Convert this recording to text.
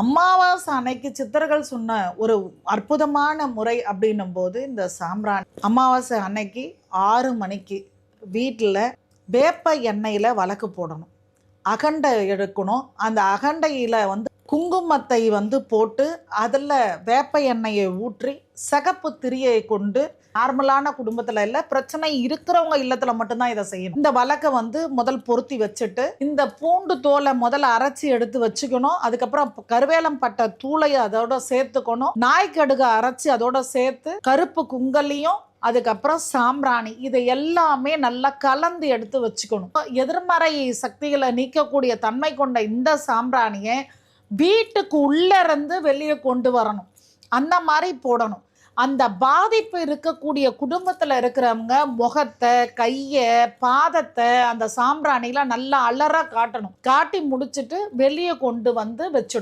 அமாவாசை அன்னைக்கு சித்தர்கள் சொன்ன ஒரு அற்புதமான முறை அப்படின்னும் போது இந்த சாம்பிராணி அமாவாசை அன்னைக்கு ஆறு மணிக்கு வீட்டில் வேப்ப எண்ணெயில் வழக்கு போடணும். அகண்டை எடுக்கணும். அந்த அகண்டையில் வந்து குங்குமத்தை வந்து போட்டு அதில் வேப்ப எண்ணெயை ஊற்றி சிகப்பு திரியை கொண்டு நார்மலான குடும்பத்தில் இல்லை பிரச்சனை இருக்கிறவங்க இல்லத்தில் மட்டும்தான் இதை செய்யணும். இந்த வழக்கை வந்து முதல் பொருத்தி வச்சுட்டு இந்த பூண்டு தோலை முதல்ல அரைச்சி எடுத்து வச்சுக்கணும். அதுக்கப்புறம் கருவேலம் பட்ட தூளையை அதோட சேர்த்துக்கணும். நாய்க்கடுகு அரைச்சி அதோட சேர்த்து கருப்பு குங்கலியும் அதுக்கப்புறம் சாம்பிராணி இதை எல்லாமே நல்லா கலந்து எடுத்து வச்சுக்கணும். எதிர்மறை சக்திகளை நீக்கக்கூடிய தன்மை கொண்ட இந்த சாம்பிராணியை வீட்டுக்கு உள்ளேருந்து வெளியே கொண்டு வரணும். அந்த மாதிரி போடணும். அந்த பாதிப்பு இருக்கக்கூடிய குடும்பத்தில் இருக்கிறவங்க முகத்தை கையை பாதத்தை அந்த சாம்பிராணிலாம் நல்லா அலறாக காட்டணும். காட்டி முடிச்சுட்டு வெளியே கொண்டு வந்து வச்சிடணும்.